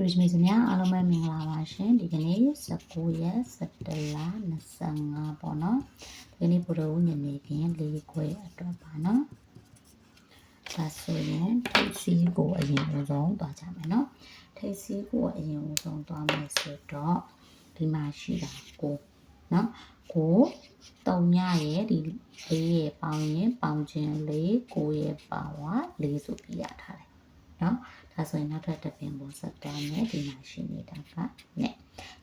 တူရစ်မီစများအားလုံးပဲမင်္ဂလာပါရှင်ဒီကနေ့19ရက်17လ25ပေါ့နော်ဒီကနေ့ဘုရားဦးညနေခင်းလေးခွဲအတွက်ပါနော်ဒါဆိုရင်ထိတ်စီးကိုအရင်ဦးဆုံးသွားကြမယ်နော်ထိတ်စီးကိုအရင်ဦးဆုံးသွားမယ်ဆိုတော့ဒီမှာရှိတာကိုနော်ကိုတုံညရဲ့ဒီလေးရဲ့ပေါင်းရင်ပေါင်းခြင်းလေးကိုရဲ့ပါဝါလေးဆိုပြရထားတယ် နော် ဒါဆိုရင်နောက်ထပ်တစ်ပင်ပုံဆက်သွားမယ်ဒီမှာရှိနေတာကနဲ့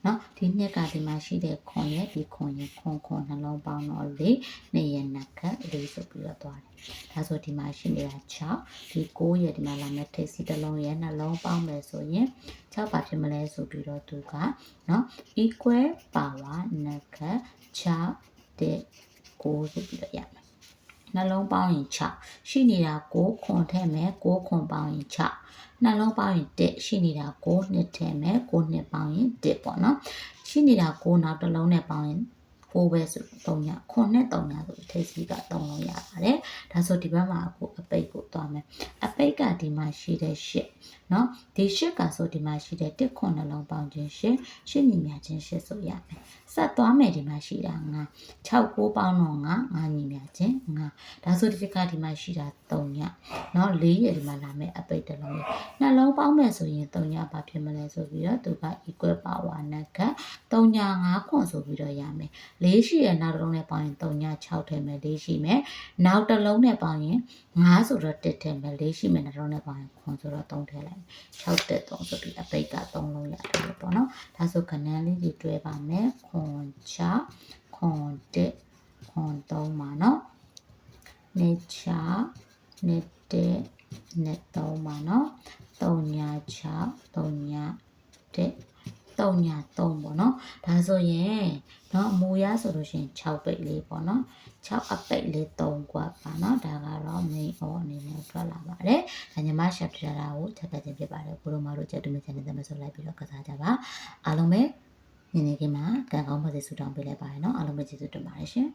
เนาะဒီနှစ်ကဒီမှာရှိတဲ့ခွန်ရဲ့ဒီခွန်ရဲ့ခွန်ခွန်နှလုံးပေါင်းတော့လေးနှစ်ရဲ့နက်ကလေးဆိုပြီးတော့သွားတယ်ဒါဆိုဒီမှာရှိနေတာ6ဒီ9ရဲ့ဒီမှာလာမဲ့ထိပ်စီတစ်လုံးရဲ့နှလုံးပေါင်းမယ်ဆိုရင်6ပါဖြစ်မလဲဆိုပြီးတော့သူကเนาะ equal power နက်က6တဲ့9ဆိုပြီးတော့ရမယ် နှလုံးပေါင်းရင်6ရှိနေတာ9ခွန်ထည့်မယ်9ခွန်ပေါင်းရင်6နှလုံးပေါင်းရင်1ရှိနေတာ6နှစ်ထဲမဲ့6နှစ်ပေါင်းရင်1ပေါ့နော်ရှိနေတာ6နောက်တစ်လုံးနဲ့ပေါင်းရင် 6ပဲဆို3ည9နဲ့3ညဆိုထိပ်စီးက3လုံးရပါတယ်ဒါဆိုဒီဘက်မှာအခုအပိတ်ကိုသွားမယ်အပိတ်ကဒီမှာရှိတဲ့8เนาะဒီ8ကဆိုဒီမှာရှိတဲ့1 9နှလုံးပေါင်းခြင်း8 8ညီမြခြင်း8ဆိုရမယ်ဆက်သွားမယ်ဒီမှာရှိတာ9 6 9ပေါင်းတော့9 9ညီမြခြင်း9ဒါဆိုဒီကဒီမှာရှိတာ3ညเนาะ4ရဒီမှာလာမယ်အပိတ်တစ်လုံးရ နှလုံးပေါင်းမယ်ဆိုရင်3ညဘာဖြစ်မလဲဆိုပြီးတော့သူက equal power နဲ့က3ည5ခွန်ဆိုပြီးတော့ရမယ် ၄ရှိရနောက်တစ်လုံးနဲ့ပေါင်းရင်3ည6ထဲမယ်၄ရှိမယ်နောက်တစ်လုံးနဲ့ပေါင်းရင်5ဆိုတော့1ထဲမယ်၄ရှိမယ်နောက်တစ်လုံးနဲ့ပေါင်းရင်ခွန်ဆိုတော့3ထဲလိုက်6တက်3ဆိုပြီးအပိတ်က3လုံးရတယ်ပေါ့နော်ဒါဆိုခဏလေးတွေတွဲပါမယ်ခွန်6ခွန်1ခွန်3ပါနော်နေ6နေ1နေ3ပါနော်3ည6 3ည1 3ည3ပေါ့နော်ဒါဆိုရင်เนาะမူရဆိုလို့ရှိရင်6ပိတ်လေးပေါ့နော်6အပိတ်လေး3กว่าပါနော်ဒါကတော့ main or အနေနဲ့ထွက်လာပါတယ်ဒါညီမ chapter တာကိုချက်ပြခြင်းဖြစ်ပါတယ်ကိုလိုမတို့ချက်တူမချက်နေတဲ့မဆိုလိုက်ပြီးတော့ကစားကြပါအားလုံးပဲညနေခင်းမှာကံကောင်းပါစေဆုတောင်းပေးလိုက်ပါတယ်နော်အားလုံးပဲကျေးဇူးတင်ပါတယ်ရှင်